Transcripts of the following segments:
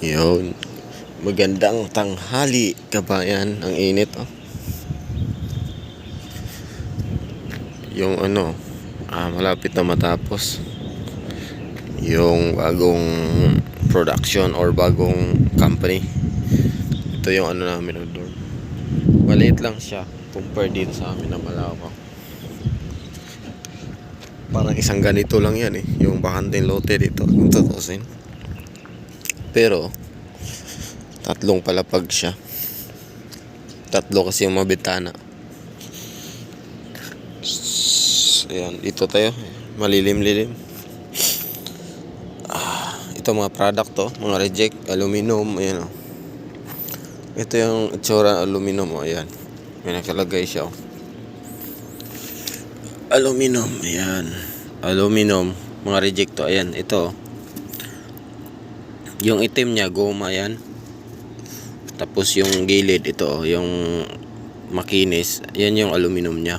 Yun. Magandang tanghali, kabayan. Ang init, oh. Yung ano, ah, malapit na matapos. Yung bagong production or bagong company. Ito yung ano namin, oh, dorm. Maliit lang siya compare dito sa amin na malawak. Parang isang ganito lang yan eh. Yung bakanteng lote dito. Kung tutusin. Pero, tatlong palapag siya. Tatlo kasi yung mabitana. Ayan, dito tayo. Malilim-lilim. Ah, ito mga product to. Mga reject, aluminum. Ayan o. Ito yung itsura aluminum. O, ayan. May nakalagay siya o. Aluminum. Ayan. Aluminum. Mga reject to. Ayan, ito. Yung itim niya, goma yan. Tapos yung gilid, ito, yung makinis, yan yung aluminum niya.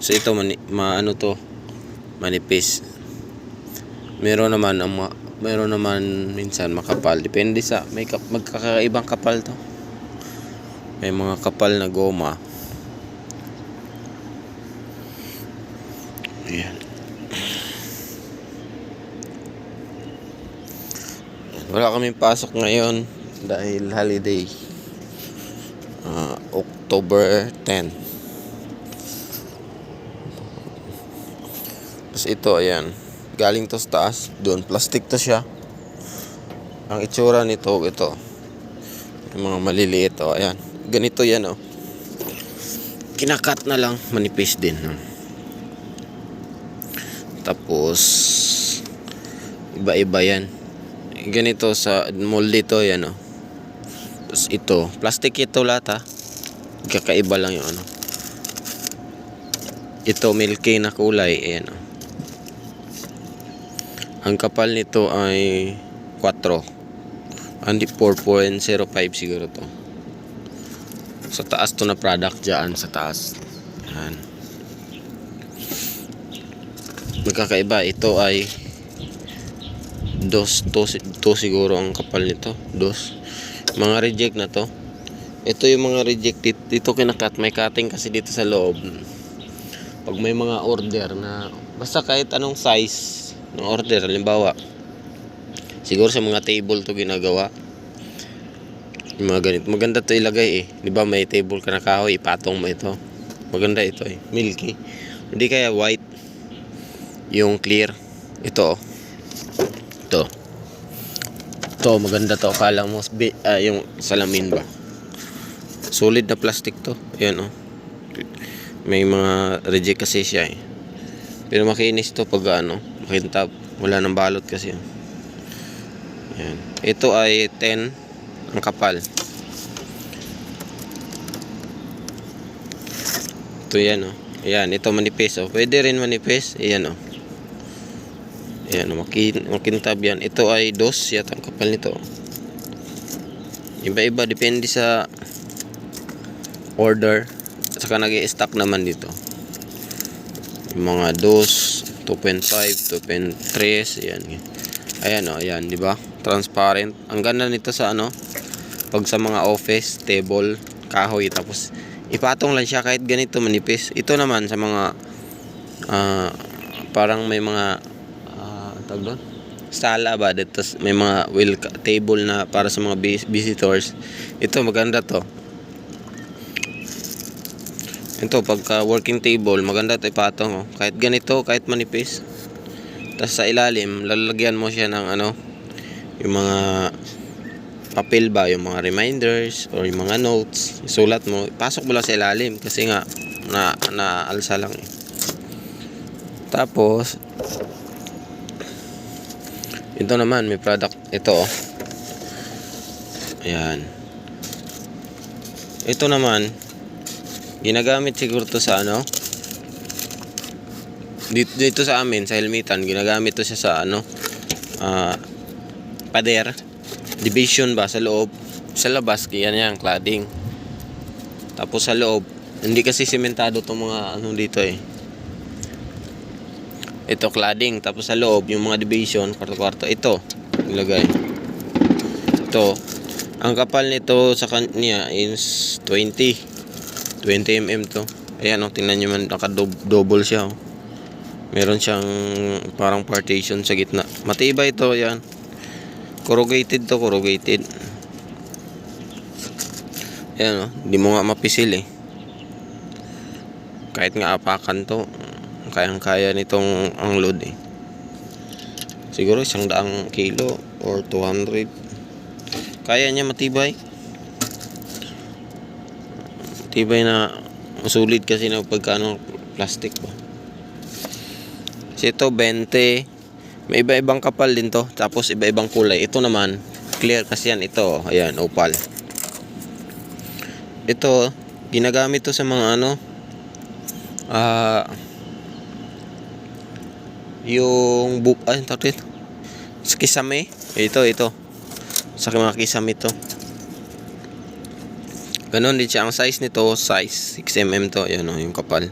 So ito, mani, maano to, manipis. Meron naman, ang ma, meron naman minsan makapal. Depende sa, may kap, magkakaibang kapal to. May mga kapal na goma. Wala kaming pasok ngayon dahil holiday. Ah, October 10. Tapos ito, ayan. Galing to sa taas. Doon, plastic to siya. Ang itsura nito, ito. Yung mga maliliit, oh, ayan. Ganito yan, oh. Kinakat na lang, manipis din. No? Tapos, iba-iba yan ganito sa mold dito yan oh. Tapos ito, plastic ito lahat ha. Kakaiba lang yung ano. Ito milky na kulay, ayan oh. Ang kapal nito ay 4. Hindi 4.05 siguro to. Sa taas to na product dyan sa taas. Yan. Magkakaiba, ito ay dos to, to siguro ang kapal nito. Dos. Mga reject na to. Ito yung mga reject. Dito, dito kinakat. May cutting kasi dito sa loob. Pag may mga order na basta kahit anong size ng order halimbawa siguro sa mga table to ginagawa. Yung mga ganito. Maganda to ilagay eh. Di ba may table ka na kahoy ipatong mo ito. Maganda ito eh. Milky. Hindi kaya white. Yung clear. Ito oh to. To maganda to. Akala mo ah, yung salamin ba? Solid na plastic to. Ayan oh. May mga reject kasi siya eh. Pero makinis to pag ano makintab wala nang balot kasi oh. ayan. Ito ay 10 ang kapal. Ito yan oh. Ayan ito manipis oh. Pwede rin manipis. Ayan oh Ayan, makin makintab yan. Ito ay dos yata ang kapal nito. Iba-iba, depende sa order. Saka nag stock naman dito. Yung mga dos, 2.5, 2.3, ayan. Ayan o, oh, ayan, di ba? Transparent. Ang ganda nito sa ano, pag sa mga office, table, kahoy, tapos ipatong lang siya kahit ganito manipis. Ito naman sa mga uh, parang may mga tag doon? Sala ba dito may mga wheel table na para sa mga vis visitors. Ito maganda to. Ito pagka working table maganda to ipatong oh. kahit ganito kahit manipis. Tapos sa ilalim lalagyan mo siya ng ano yung mga papel ba yung mga reminders or yung mga notes. Isulat mo. Pasok mo lang sa ilalim kasi nga na naalsa lang eh. Tapos ito naman, may product. Ito, oh. Ayan. Ito naman, ginagamit siguro to sa ano, dito, dito sa amin, sa helmetan, ginagamit to siya sa ano, uh, pader, division ba, sa loob, sa labas, yan yan, cladding. Tapos sa loob, hindi kasi sementado tong mga ano dito eh ito cladding tapos sa loob yung mga division kwarto kwarto ito ilagay Ito, ang kapal nito sa kanya is 20. 20 mm to. Ayan oh, tingnan nyo man, naka-double siya oh. Meron siyang parang partition sa gitna. Matibay ito, yan. Corrugated to, corrugated. Ayan oh, hindi mo nga mapisil eh. Kahit nga apakan to, kayang-kaya nitong ang load eh. Siguro isang daang kilo or 200. Kaya niya matibay. Matibay na sulit kasi na pagkano plastic ba. Kasi ito 20. May iba-ibang kapal din to. Tapos iba-ibang kulay. Ito naman, clear kasi yan. Ito, ayan, opal. Ito, ginagamit to sa mga ano, ah, yung bu ay tawag sa kisame? Ito ito. Sa mga kisame to. Ganon din siya. Ang size nito size 6mm to. Yan o yung kapal.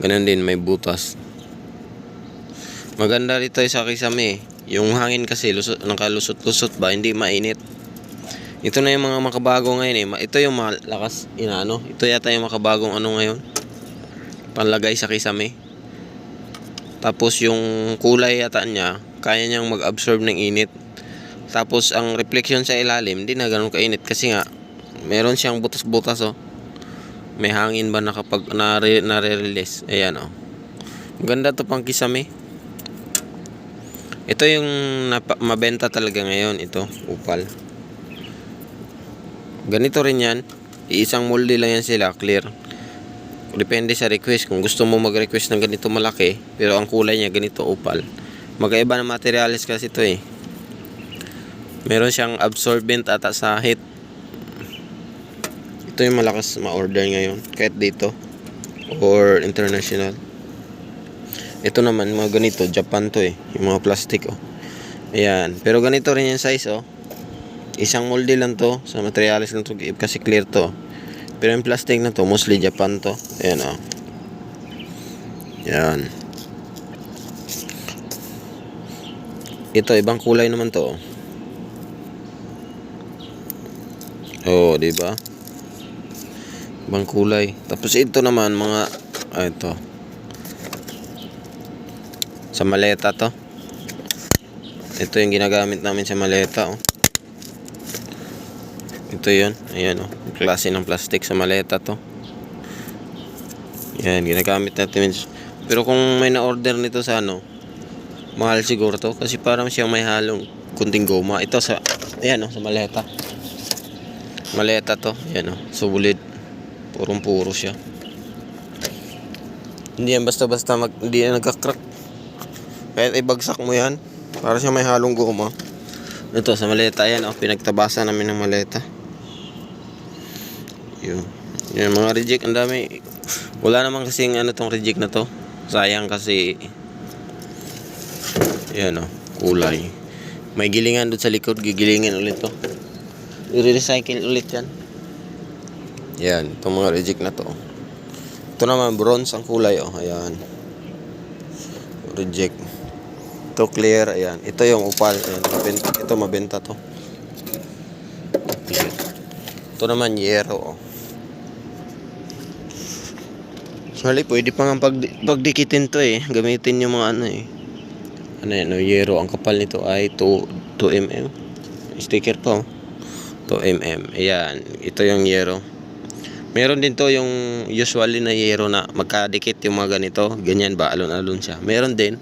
Ganon din may butas. Maganda dito sa kisame yung hangin kasi lusot, nakalusot-lusot ba? Hindi mainit. Ito na yung mga makabago ngayon eh. Ito yung malakas inaano. Ito yata yung makabagong ano ngayon. Panlagay sa kisame tapos yung kulay yata niya, kaya niyang mag-absorb ng init. Tapos ang reflection sa ilalim, hindi na ganun kainit kasi nga meron siyang butas-butas oh. May hangin ba na kapag nare, nare-release? Ayan oh. Maganda to pang kisame. Ito yung mabenta talaga ngayon ito, upal. Ganito rin yan. Iisang molde lang yan sila, clear. Depende sa request. Kung gusto mo mag-request ng ganito malaki, pero ang kulay niya ganito opal. Magkaiba ng materials kasi ito eh. Meron siyang absorbent ata sa heat. Ito yung malakas ma-order ngayon. Kahit dito. Or international. Ito naman, mga ganito. Japan to eh. Yung mga plastic oh. Ayan. Pero ganito rin yung size oh. Isang molde lang to. Sa materials lang to. Kasi clear to. Pero yung plastic na to, mostly Japan to. Ayan o. Oh. Yan. Ito, ibang kulay naman to. Oh, di ba? Ibang kulay. Tapos ito naman, mga... Ah, ito. Sa maleta to. Ito yung ginagamit namin sa maleta, oh. Ito yun. Ayan, oh. Klase ng plastic sa maleta to. Yan, ginagamit natin. Pero kung may na-order nito sa ano, mahal siguro to. Kasi parang siyang may halong kunting goma. Ito sa, ayan, oh, sa maleta. Maleta to. Ayan, oh. Sulit. Purong-puro siya. Hindi yan basta-basta mag, hindi yan nagka-crack. Kahit ibagsak mo yan, para siya may halong goma. Ito sa maleta yan, oh, pinagtabasa namin ng maleta. Yun. Yung mga reject, ang dami. Wala naman kasing ano tong reject na to. Sayang kasi yan oh, kulay. May gilingan doon sa likod, gigilingin ulit to. I-recycle ulit yan. Yan, itong mga reject na to. Ito naman, bronze ang kulay oh, ayan. Reject. Ito clear, ayan. Ito yung upal, ayan. Ito mabenta to. Ito naman yero oh. Actually, pwede pa nga pag, pagdikitin to eh. Gamitin yung mga ano eh. Ano yan, no, yero. Ang kapal nito ay 2, 2 mm. Sticker pa oh. 2 mm. Ayan, ito yung yero. Meron din to yung usually na yero na magkadikit yung mga ganito. Ganyan ba? Alon-alon siya. Meron din.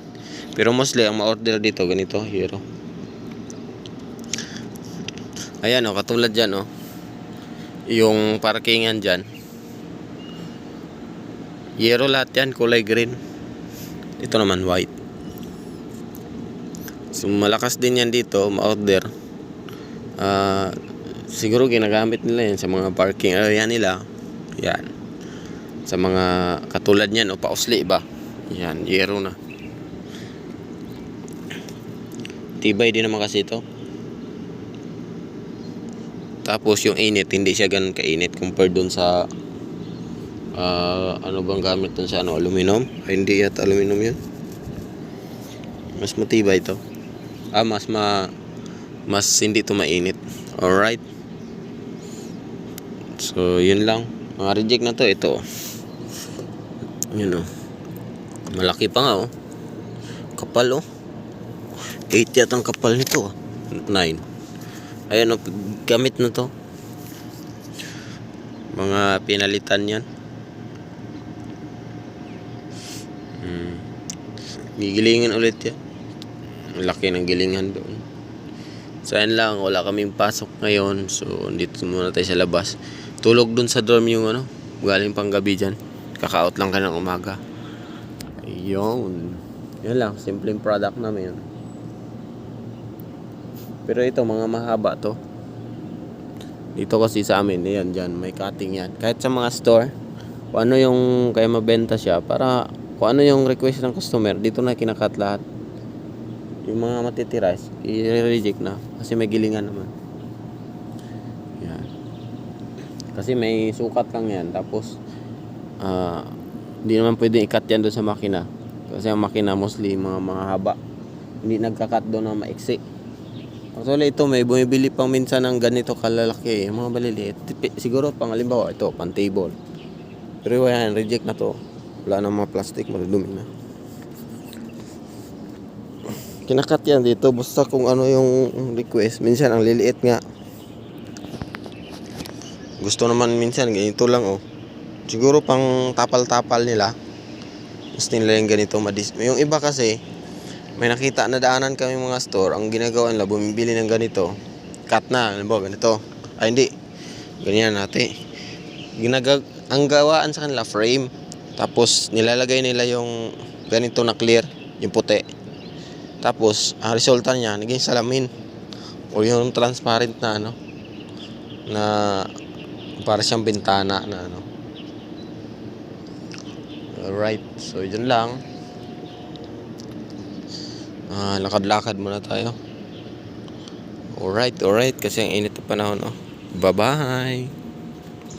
Pero mostly ang ma-order dito ganito, yero. Ayan oh, katulad dyan oh. Yung parkingan dyan. Yero lahat yan, kulay green. Ito naman white. So malakas din yan dito, ma-order. Ah, siguro ginagamit nila yan sa mga parking area nila. Yan. Sa mga katulad niyan o pausli ba? Yan, yero na. Tibay din naman kasi ito. Tapos yung init, hindi siya ganun kainit compared dun sa ah, ano bang gamit dun sa ano, aluminum? Ay, hindi yata aluminum yun. Mas matibay ito. Ah, mas ma mas hindi to mainit. Alright. So, yun lang. Mga reject na to, ito. Yun oh. Malaki pa nga oh. Kapal oh. 8 yata ang kapal nito. 9. Ayan oh, gamit na to. Mga pinalitan yan. Gigilingan ulit yan. Laki ng gilingan doon. So ayan lang, wala kaming pasok ngayon. So dito muna tayo sa labas. Tulog dun sa dorm yung ano, galing pang gabi dyan. Kaka-out lang ka ng umaga. Ayun. Yan lang, simpleng product namin. Pero ito, mga mahaba to. Dito kasi sa amin, yan dyan, may cutting yan. Kahit sa mga store, kung ano yung kaya mabenta siya, para kung ano yung request ng customer, dito na kinakat lahat. Yung mga matitira, i-reject na. Kasi may gilingan naman. Yan. Kasi may sukat lang yan. Tapos, ah, hindi naman pwede i-cut yan doon sa makina. Kasi ang makina mostly mga mga haba. Hindi nagka-cut doon ng maiksi. Actually ito may bumibili pang minsan ng ganito kalalaki. Yung mga baliliit. Siguro pang halimbawa ito, pang table. Pero yan, reject na to. Wala na mga plastic, madudumi na. Kinakat yan dito. Basta kung ano yung request. Minsan ang liliit nga. Gusto naman minsan ganito lang oh. Siguro pang tapal-tapal nila. Gusto nila yung ganito madis. Yung iba kasi, may nakita na daanan kami mga store, ang ginagawa nila, bumibili ng ganito. Cut na, ano ba, ganito. Ay hindi, ganyan natin. Ginagag ang gawaan sa kanila, frame. Tapos, nilalagay nila yung ganito na clear, yung puti. Tapos, ang resulta niya, naging salamin. O yung transparent na ano, na para siyang bintana na ano. Alright, so yun lang. Ah, lakad-lakad muna tayo. Alright, alright. Kasi ang init na panahon, oh. Bye-bye.